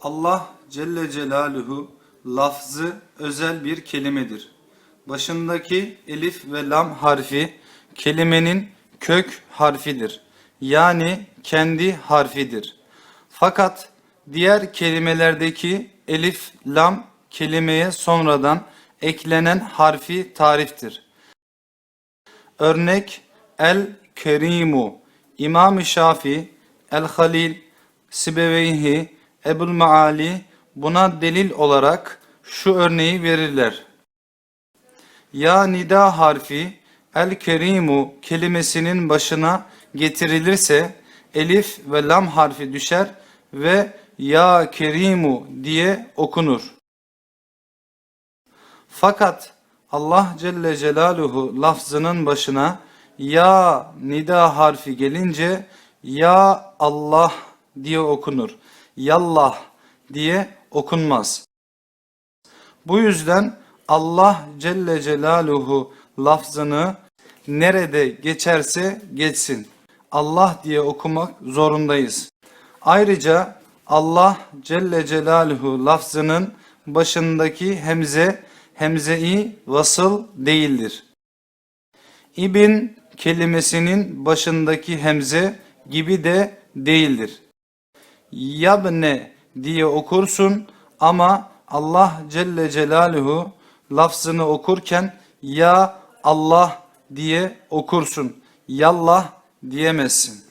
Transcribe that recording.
Allah Celle Celaluhu lafzı özel bir kelimedir. Başındaki elif ve lam harfi kelimenin kök harfidir. Yani kendi harfidir. Fakat diğer kelimelerdeki elif, lam kelimeye sonradan eklenen harfi tariftir. Örnek El Kerimu İmam-ı Şafi, El Halil, Sibeveyhi, Ebul Maali buna delil olarak şu örneği verirler. Ya nida harfi El Kerimu kelimesinin başına getirilirse elif ve lam harfi düşer ve Ya Kerimu diye okunur. Fakat Allah Celle Celaluhu lafzının başına ya nida harfi gelince ya Allah diye okunur. Yallah diye okunmaz. Bu yüzden Allah Celle Celaluhu lafzını nerede geçerse geçsin. Allah diye okumak zorundayız. Ayrıca Allah Celle Celaluhu lafzının başındaki hemze hemze-i vasıl değildir. İbn kelimesinin başındaki hemze gibi de değildir. Yabne diye okursun ama Allah Celle Celaluhu lafzını okurken ya Allah diye okursun. Yallah diyemezsin.